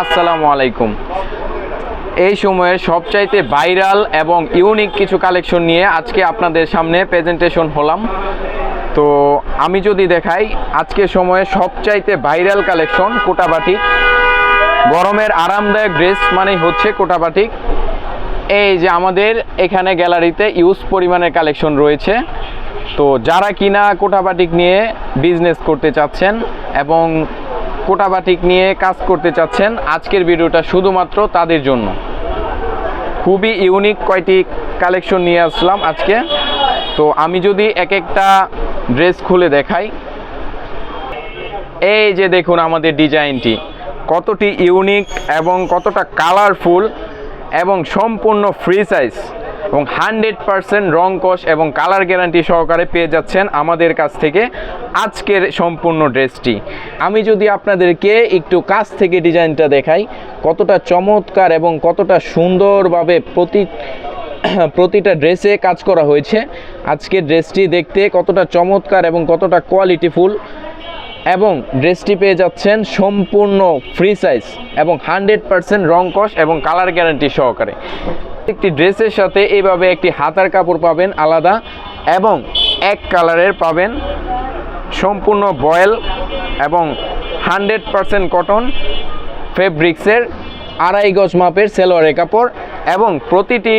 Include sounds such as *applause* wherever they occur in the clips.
আসসালামু আলাইকুম। এই সময়ের সবচাইতে ভাইরাল এবং ইউনিক কিছু কালেকশন নিয়ে আজকে আপনাদের সামনে প্রেজেন্টেশন হলাম। তো আমি যদি দেখাই, আজকে সময়ে সবচাইতে ভাইরাল কালেকশন কোটাবাটিক গরমের আরামদায়ক ড্রেস মানেই হচ্ছে কোটাবাটিক এই যে আমাদের এখানে গ্যালারিতে ইউজ পরিমাণের কালেকশন রয়েছে। তো যারা কিনা কোটাবাটিক নিয়ে বিজনেস করতে চাচ্ছেন এবং কোটাবাটিক নিয়ে কাজ করতে চাচ্ছেন আজকের ভিডিওটা শুধুমাত্র তাদের জন্য। খুবই ইউনিক কয়টি কালেকশন নিয়ে আসলাম আজকে। তো আমি যদি এক একটা ড্রেস খুলে দেখাই। এই যে দেখুন আমাদের ডিজাইনটি। কতটি ইউনিক এবং কতটা কালারফুল এবং সম্পূর্ণ ফ্রি সাইজ এবং হান্ড্রেড পারসেন্ট রং কষ এবং কালার গ্যারান্টি সহকারে পেয়ে যাচ্ছেন আমাদের কাছ থেকে আজকের সম্পূর্ণ ড্রেসটি। আমি যদি আপনাদেরকে একটু কাছ থেকে ডিজাইনটা দেখাই, কতটা চমৎকার এবং কতটা সুন্দরভাবে প্রতি *clears throat* প্রতিটা ড্রেসে কাজ করা হয়েছে। আজকের ড্রেসটি দেখতে কতটা চমৎকার এবং কতটা কোয়ালিটিফুল। এবং ড্রেসটি পেয়ে যাচ্ছেন সম্পূর্ণ ফ্রি সাইজ এবং হান্ড্রেড পারসেন্ট রং কষ এবং কালার গ্যারান্টি সহকারে। একটি ড্রেসের সাথে এইভাবে একটি হাতার কাপড় পাবেন আলাদা এবং এক কালারের পাবেন সম্পূর্ণ বয়েল এবং হান্ড্রেড পারসেন্ট কটন ফেব্রিক্সের আড়াই গজ মাপের সেলোয়ারের কাপড় এবং প্রতিটি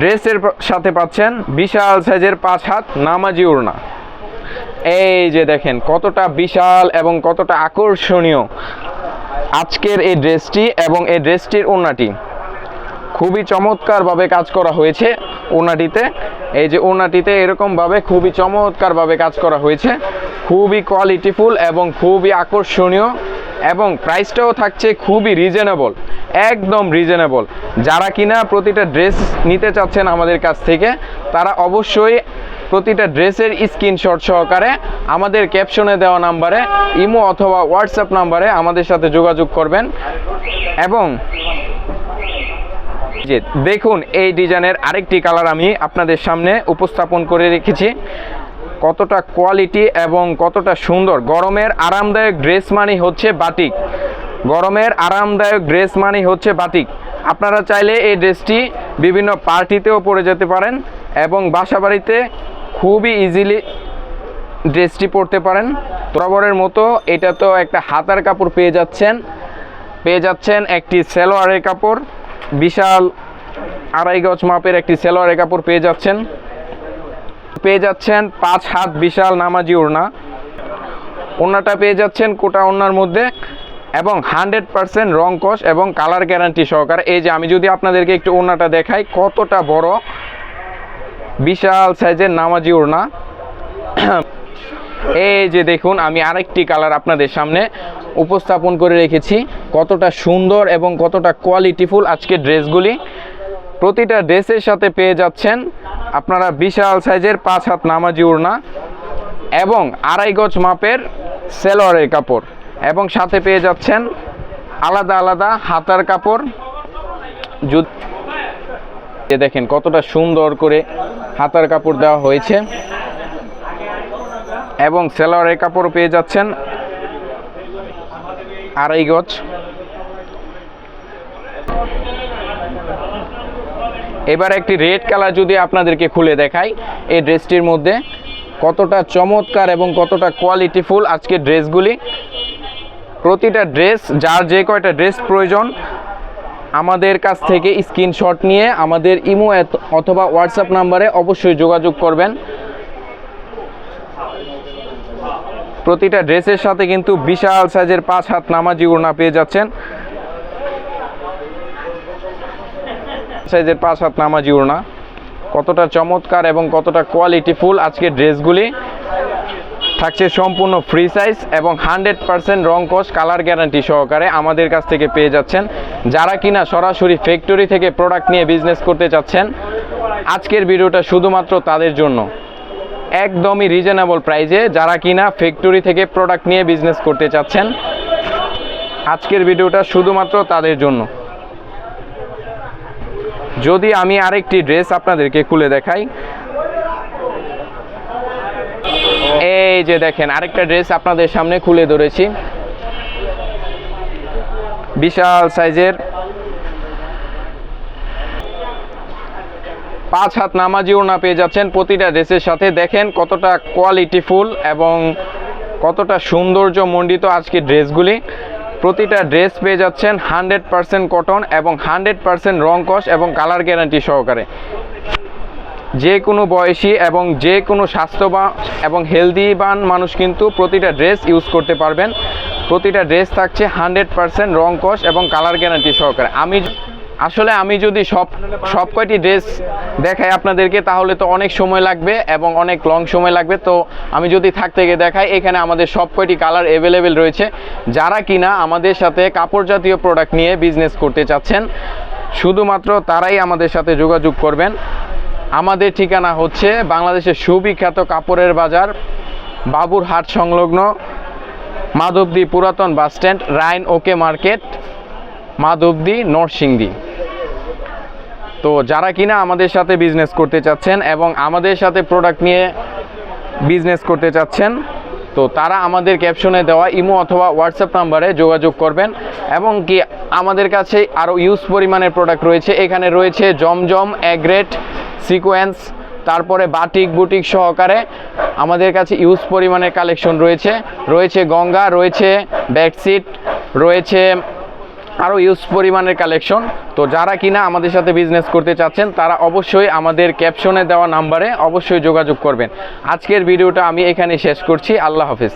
ড্রেসের সাথে পাচ্ছেন বিশাল সাইজের পাঁচ হাত নামাজি উড়না এই যে দেখেন, কতটা বিশাল এবং কতটা আকর্ষণীয় আজকের এই ড্রেসটি এবং এই ড্রেসটির ওড়নাটি। খুবই চমৎকারভাবে কাজ করা হয়েছে ওনাটিতে এই যে ওড়নাটিতে এরকমভাবে খুবই চমৎকারভাবে কাজ করা হয়েছে। খুবই কোয়ালিটিফুল এবং খুবই আকর্ষণীয় এবং প্রাইসটাও থাকছে খুবই রিজনেবল একদম রিজনেবল যারা কিনা প্রতিটা ড্রেস নিতে চাচ্ছেন আমাদের কাছ থেকে, তারা অবশ্যই প্রতিটা ড্রেসের স্ক্রিনশট সহকারে আমাদের ক্যাপশনে দেওয়া নাম্বারে ইমো অথবা হোয়াটসঅ্যাপ নাম্বারে আমাদের সাথে যোগাযোগ করবেন এবং দেখুন, এই ডিজাইনের আরেকটি কালার আমি আপনাদের সামনে উপস্থাপন করে রেখেছি। কতটা কোয়ালিটি এবং কতটা সুন্দর। গরমের আরামদায়ক ড্রেস মানেই হচ্ছে বাটিক। গরমের আরামদায়ক ড্রেস মানেই হচ্ছে বাটিক। আপনারা চাইলে এই ড্রেসটি বিভিন্ন পার্টিতেও পরে যেতে পারেন এবং বাসা বাড়িতে খুবই ইজিলি ড্রেসটি পরতে পারেন। বরাবরের মতো এটা তো একটা হাতার কাপড় পেয়ে যাচ্ছেন। পেয়ে যাচ্ছেন একটি সেলোয়ারের কাপড়। বিশাল আড়াই গজ মাপের একটি সেলোয়ারের কাপড় পেয়ে যাচ্ছেন। পেয়ে যাচ্ছেন পাঁচ হাত বিশাল নামাজি ওড়না। ওড়নাটা পেয়ে যাচ্ছেন কোটা ওড়নার মধ্যে এবং হান্ড্রেড পারসেন্ট রং কষ এবং কালার গ্যারান্টি সহকারে। এই যে আমি যদি আপনাদেরকে একটু ওড়নাটা দেখাই, কতটা বড়, বিশাল সাইজের নামাজি ওড়না। এই যে দেখুন, আমি আরেকটি কালার আপনাদের সামনে উপস্থাপন করে রেখেছি। কতটা সুন্দর এবং কতটা কোয়ালিটিফুল আজকের ড্রেসগুলি। প্রতিটা ড্রেসের সাথে পেয়ে যাচ্ছেন আপনারা বিশাল সাইজের পাঁচ হাত নামাজি উড়না এবং আড়াই গজ মাপের সেলোয়ারের কাপড় এবং সাথে পেয়ে যাচ্ছেন আলাদা আলাদা হাতার কাপড়। দেখেন কতটা সুন্দর করে হাতার কাপড় দেওয়া হয়েছে। এবং সেলোয়ারের কাপড় পেয়ে যাচ্ছেন আড়াই গজ। এবার একটি রেড কালার যদি আপনাদেরকে খুলে দেখাই, এই ড্রেসটির মধ্যে কতটা চমৎকার এবং কতটা কোয়ালিটিফুল আজকের ড্রেসগুলি। প্রতিটা ড্রেস, যার যে কয়টা ড্রেস প্রয়োজন, আমাদের কাছ থেকে স্ক্রিনশট নিয়ে আমাদের ইমো অথবা হোয়াটসঅ্যাপ নাম্বারে অবশ্যই যোগাযোগ করবেন। প্রতিটা ড্রেসের সাথে কিন্তু বিশাল সাইজের পাঁচ হাত নামাজি ওড়না পেয়ে যাচ্ছেন। সাইজের পাঁচ হাত নামাজি ওড়না। কতটা চমৎকার এবং কতটা কোয়ালিটিফুল আজকের ড্রেসগুলি। থাকছে সম্পূর্ণ ফ্রি সাইজ এবং হান্ড্রেড পারসেন্ট রং কস কালার গ্যারান্টি সহকারে আমাদের কাছ থেকে পেয়ে যাচ্ছেন। যারা কিনা সরাসরি ফ্যাক্টরি থেকে প্রোডাক্ট নিয়ে বিজনেস করতে চাচ্ছেন, আজকের ভিডিওটা শুধুমাত্র তাদের জন্য। একদমই রিজনেবল প্রাইজে যারা কিনা ফ্যাক্টরি থেকে প্রোডাক্ট নিয়ে বিজনেস করতে চাচ্ছেন, আজকের ভিডিওটা শুধুমাত্র তাদের জন্য। যদি আমি আরেকটি ড্রেস আপনাদেরকে খুলে দেখাই। এই যে দেখেন, আরেকটা ড্রেস আপনাদের সামনে খুলে ধরেছি। বিশাল সাইজের পাঁচ হাত নামাজি ওড়না পেয়ে যাচ্ছেন প্রতিটা ড্রেসের সাথে। দেখেন কতটা কোয়ালিটিফুল এবং কতটা সৌন্দর্য মণ্ডিত আজকে ড্রেসগুলি। প্রতিটা ড্রেস পেয়ে যাচ্ছেন হান্ড্রেড পারসেন্ট কটন এবং হান্ড্রেড পারসেন্ট রং কস এবং কালার গ্যারান্টি সহকারে। যে কোনো বয়সী এবং যে কোনো স্বাস্থ্যবান এবং হেলদিবান মানুষ কিন্তু প্রতিটা ড্রেস ইউজ করতে পারবেন। প্রতিটা ড্রেস থাকছে হান্ড্রেড পারসেন্ট রং কস এবং কালার গ্যারান্টি সহকারে। আমি আসলে আমি যদি সব সব কয়টি ড্রেস দেখাই আপনাদেরকে, তাহলে তো অনেক সময় লাগবে এবং অনেক লং সময় লাগবে। তো আমি যদি থাকতে গিয়ে দেখাই, এখানে আমাদের সব কয়টি কালার অ্যাভেলেবেল রয়েছে। যারা কিনা আমাদের সাথে কাপড় জাতীয় প্রোডাক্ট নিয়ে বিজনেস করতে চাচ্ছেন, শুধুমাত্র তারাই আমাদের সাথে যোগাযোগ করবেন। আমাদের ঠিকানা হচ্ছে বাংলাদেশের সুবিখ্যাত কাপড়ের বাজার, বাবুরহাট সংলগ্ন মাধবদী পুরাতন বাসস্ট্যান্ড রাইন ওকে মার্কেট, মাধবদী নরসিংদী। তো যারা কিনা আমাদের সাথে বিজনেস করতে চাচ্ছেন এবং আমাদের সাথে প্রোডাক্ট নিয়ে বিজনেস করতে চাচ্ছেন, তো তারা আমাদের ক্যাপশনে দেওয়া ইমো অথবা হোয়াটসঅ্যাপ নাম্বারে যোগাযোগ করবেন এবং কি আমাদের কাছে আরও ইউজ পরিমাণের প্রোডাক্ট রয়েছে। এখানে রয়েছে জমজম অ্যাগ্রেট সিকোয়েন্স তারপরে বাটিক বুটিক সহকারে আমাদের কাছে ইউজ পরিমাণের কালেকশন রয়েছে। রয়েছে গঙ্গা, রয়েছে বেডশিট রয়েছে আরও ইউজ পরিমাণের কালেকশন তো যারা কিনা আমাদের সাথে বিজনেস করতে চাচ্ছেন, তারা অবশ্যই আমাদের ক্যাপশনে দেওয়া নাম্বারে অবশ্যই যোগাযোগ করবেন। আজকের ভিডিওটা আমি এখানে শেষ করছি। আল্লাহ হাফিজ।